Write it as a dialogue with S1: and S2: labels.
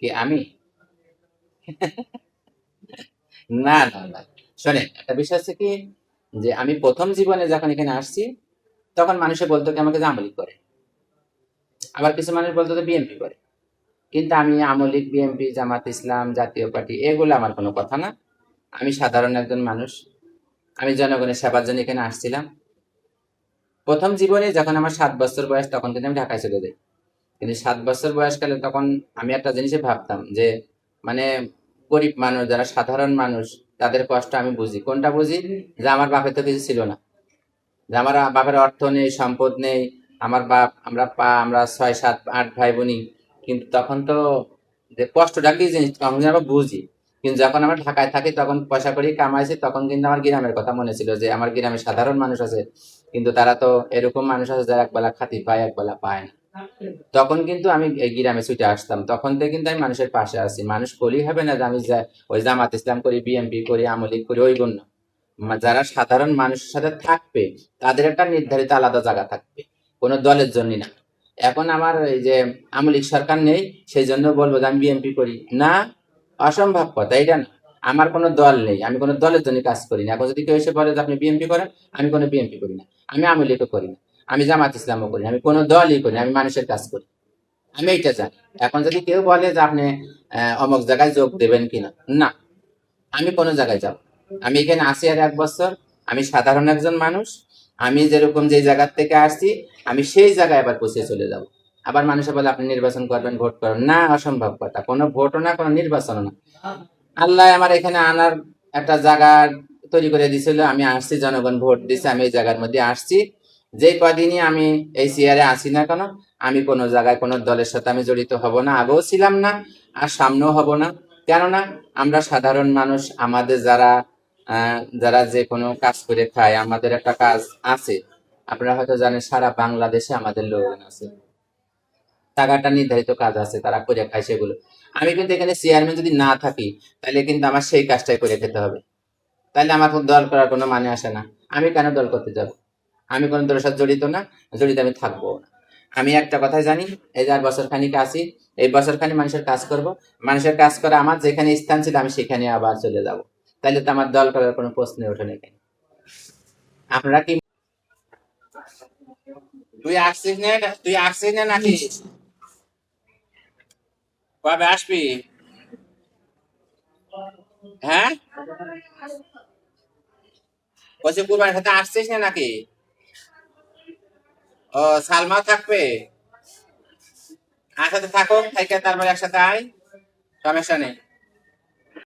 S1: কি আমি? না না না। শোনেন, একটা বিষয় হচ্ছে কি? যে আমি প্রথম জীবনে যখন এখানে আসছি, তখন মানুষে বলতো কি, আমাকে যে আমলিক করে। আবার কিছু মানুষ বলতো যে বিএনপি করে। কিন্তু আমি আমলিক বিএনপি জামাত ইসলাম, জাতীয় পার্টি, এগুলো আমার কোনো কথা না। আমি সাধারণ একজন মানুষ। আমি জনগণের সেবার জন্য এখানে আসছিলাম। প্রথম জীবনে যখন আমার সাত বছর বয়স, তখন কিন্তু আমি ঢাকায় চলে যাই। কিন্তু সাত বছর বয়সকালে তখন আমি একটা জিনিসে ভাবতাম যে মানে গরিব মানুষ, যারা সাধারণ মানুষ, তাদের কষ্ট আমি বুঝি। কোনটা বুঝি? যে আমার বাপের তো কিছু ছিল না। যে আমার বাপের অর্থ নেই, সম্পদ নেই, আমার বাপ, আমরা পা, আমরা ছয়, সাত, আট ভাই বোনই। কিন্তু তখন তো যে কষ্টটা কি জিনিস, তখন আমরা বুঝি। কিন্তু যখন আমরা ঢাকায় থাকি, তখন পয়সা করি কামাইছি, তখন কিন্তু আমার গ্রামের কথা মনে ছিল যে, আমার গ্রামে সাধারণ মানুষ আছে, কিন্তু তারা তো এরকম মানুষ আছে যারা একবেলা খাতি পায়, একবেলা পায় না। তখন কিন্তু আমি গ্রামে ছুটে আসতাম। তখন থেকে কিন্তু আমি মানুষের পাশে আছি। মানুষ কলি হবে না যে আমি ওই জামাত ইসলাম করি বিএনপি করি আমলিক করি, ওই গুণ না। মা- যারা সাধারণ মানুষের সাথে থাকবে, তাদের একটা নির্ধারিত আলাদা জায়গা থাকবে। কোনো দলের জন্য না। এখন আমার এই যে আমলিক সরকার নেই, সেই জন্য বলব যে আমি বিএনপি করি। না, অসম্ভব কথা এটা না। আমার কোনো দল নেই, আমি কোনো দলের জন্য কাজ করি না। এখন যদি কেউ এসে বলে যে আপনি বিএনপি করেন, আমি কোনো বিএনপি করি না। আমি আমলিকও করি না। আমি জামাত ইসলামও করি আমি কোনো দলই করি আমি মানুষের কাজ করি। আমি এইটা জানি। এখন যদি কেউ বলে যে আপনি অমুক জায়গায় যোগ দেবেন কিনা? না। আমি কোনো জায়গায় যাব আমি এখানে আসি আর এক বছর, আমি সাধারণ একজন মানুষ, আমি যেরকম যে জায়গার থেকে আসছি, আমি সেই জায়গায় আবার পৌঁছে চলে যাব। আবার মানুষে বলে, আপনি নির্বাচন করবেন, ভোট করবেন না, অসম্ভব কথা। কোনো ভোটও না, কোনো নির্বাচনও না। আল্লাহ আমার এখানে আনার একটা জায়গা তৈরি করে দিয়েছিল আমি আসছি, জনগণ ভোট দিছে, আমি এই জায়গার মধ্যে আসছি। যে কদিনই আমি এই চেয়ারে আসি না কেন, আমি কোনো জায়গায়, কোনো দলের সাথে আমি জড়িত হব না, আগেও ছিলাম না, আর সামনেও হব না। কেননা, আমরা সাধারণ মানুষ, আমাদের যারা যারা যে কোনো কাজ করে খায়, আমাদের একটা কাজ আছে। আপনারা হয়তো জানেন, সারা বাংলাদেশে আমাদের লোকজন আছে। টাকাটা নির্ধারিত কাজ আছে, তারা করে খায় সেগুলো। আমি কিন্তু এখানে চেয়ারম্যান যদি না থাকি, তাহলে কিন্তু আমার সেই কাজটাই করে খেতে হবে। তাহলে আমার দল করার কোনো মানে আসে না। আমি কেন দল করতে যাব? আমি কোনো দলের সাথে জড়িত না, জড়িত আমি থাকব না। আমি একটা কথাই জানি, এই যে আর বছর খানিক আসি এই বছর খানি মানুষের কাজ করব। মানুষের কাজ করে আমার যেখানে স্থান ছিল, আমি সেখানে আবার চলে যাব। তাহলে তো আমার দল করার কোনো প্রশ্ন ওঠে না এখানে। আপনারা কি তুই আসছিস না, তুই আসছিস না নাকি? কবে আসবি? হ্যাঁ? বলছি সাথে আসছিস না নাকি? ও সালমা থাকবে? একসাথে থাকুক থেকে তারপরে একসাথে আয়। সমস্যা নেই।